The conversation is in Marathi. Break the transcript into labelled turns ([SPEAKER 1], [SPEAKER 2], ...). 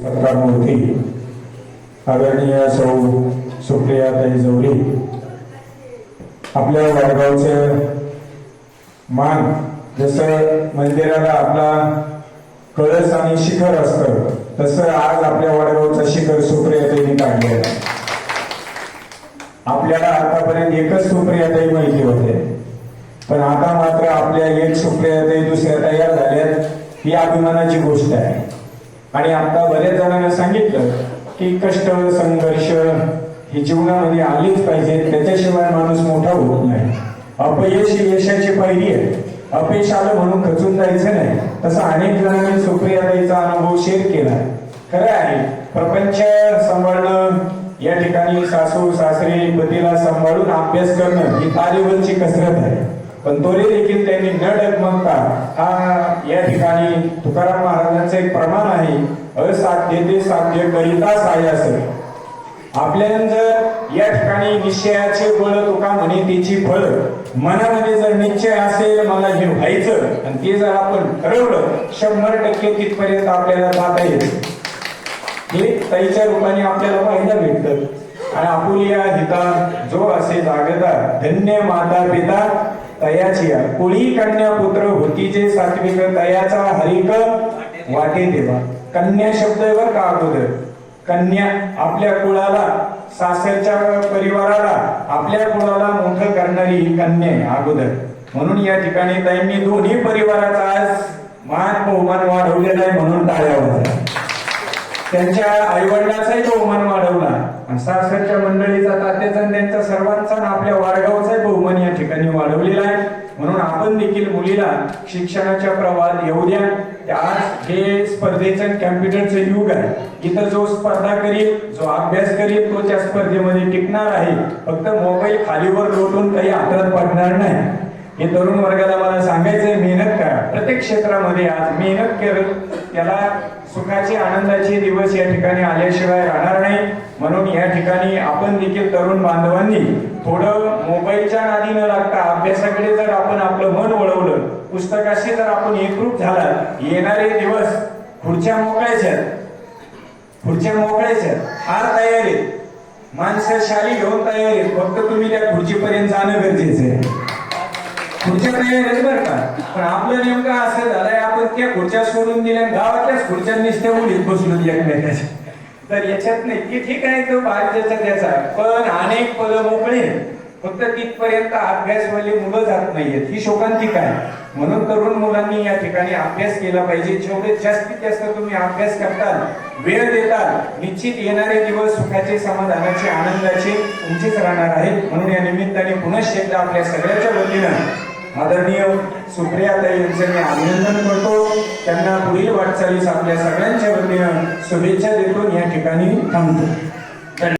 [SPEAKER 1] सत्कारमूर्ती आदरणीय सौ सुप्रियाताई जवरी आपल्या वाडगावचे मान जसं मंदिराला आपला कळस आणि शिखर असतं तसं आज आपल्या वाडगावचं शिखर सुप्रियाताईने काढले आपल्याला आतापर्यंत एकच सुप्रियाताई माहिती होते. पण आता मात्र आपल्या एक सुप्रियाताई दुसऱ्या तयार झाल्यात ही अभिमानाची गोष्ट आहे. आणि आता बरेच जणांना सांगितलं की कष्ट संघर्ष ही जीवनामध्ये आलीच पाहिजे. त्याच्याशिवाय माणूस मोठा होत नाही. अपयश ही यशाची पायरी आहे. अपयश आलं म्हणून खचून जायचं नाही. तसं अनेक जणांनी सुप्रियाताईचा अनुभव शेअर केला. खरं आहे प्रपंच सांभाळणं या ठिकाणी सासू सासरे पतीला सांभाळून अभ्यास करणं ही तारेवरची कसरत आहे. पण तोरे देखील त्यांनी न डगमगता हा ठिकाणी तुकाराम महाराजांचं एक प्रमाण आहे असाध्य ते साध्य करिता सायास आपल्याला जर या ठिकाणी निश्चयाचे बळ तुका म्हणे त्याची फळ मनामध्ये जर निश्चय असेल मला हे व्हायचं आणि ते जर आपण ठरवलं शंभर टक्के तिथपर्यंत आपल्याला जाता येईल हे ताईच्या रूपाने आपल्याला पाहायला भेटतं. आणि आपुलिया हिता जो असे जागदार धन्य माता पिता तयाचिया कुळी कन्या पुत्र होती जे सात्विक तयाचा हरिक वाटे देवा? कन्या शब्द आहे का अगोदर. कन्या आपल्या कुळाला सासरच्या परिवाराला आपल्या कुळाला मोठं करणारी ही कन्या आहे अगोदर. म्हणून या ठिकाणी ताईंनी दोन्ही परिवाराचा आज मान बहुमान वाढवलेला आहे म्हणून टाळ्या वाजल्या त्यांच्या आईवडिलाचाही बहुमान वाढवला. आणि सासरच्या मंडळीचा तात्याचा त्यांचा सर्वांचा आपल्या वाडगावचाही बहुमान या ठिकाणी वाढवलेला आहे म्हणून आपण देखील मुलीला शिक्षणाच्या प्रवाहात येऊ द्या. आज हे स्पर्धेचं कॅम्प्युटरचं युग आहे. इथं जो स्पर्धा करील जो अभ्यास करील तो त्या स्पर्धेमध्ये टिकणार आहे. फक्त मोबाईल खालीवर लोटून काही हातात पडणार नाही. हे तरुण वर्गाला मला सांगायचंय मेहनत करा. प्रत्येक क्षेत्रामध्ये आज मेहनत करत त्याला सुखाचे आनंदाचे दिवस या ठिकाणी आल्याशिवाय राहणार म्हणून या ठिकाणी आपण देखील तरुण बांधवांनी थोडं मोबाईलच्या नादी न लागता अभ्यासाकडे जर आपण आपलं मन वळवलं पुस्तकाशी जर आपण एकरूप झाला येणारे दिवस पुढच्या मोकळ्याच्या पुढच्या मोकळ्याच्या फार तयार आहेत. माणसं शाली घेऊन तयार आहेत. फक्त तुम्ही त्या खुर्चीपर्यंत जाणं गरजेचं आहे. खुर्च्या तयार आहेत बरं का. पण आपलं नेमकं असं झालंय आपण त्या खुर्च्या सोडून दिल्या गावातल्याच खुर्च्या नुसत्या उडीत बसून एकमेकाच्या तर याच्यात नाही की ठीक आहे तो भाजच्याचा त्याचा. पण अनेक पद मोकळे फक्त तिथपर्यंत अभ्यासवाले मुलं जात नाहीयेत. ही शोकांतिक आहे. म्हणून तरुण मुलांनी या ठिकाणी अभ्यास केला पाहिजे. जेवढे जास्तीत जास्त तुम्ही अभ्यास करताल वेळ देताल निश्चित येणारे दिवस सुखाचे समाधानाचे आनंदाचे तुमचेच राहणार आहेत. म्हणून या निमित्ताने पुनश्च एकदा आपल्या सगळ्याच्या वतीनं आदरणीय सुप्रियाताई यांचे मी अभिनंदन करतो. त्यांना पुढील वाटचालीस आपल्या सगळ्यांच्या वतीनं शुभेच्छा देतो. या ठिकाणी थांबतो.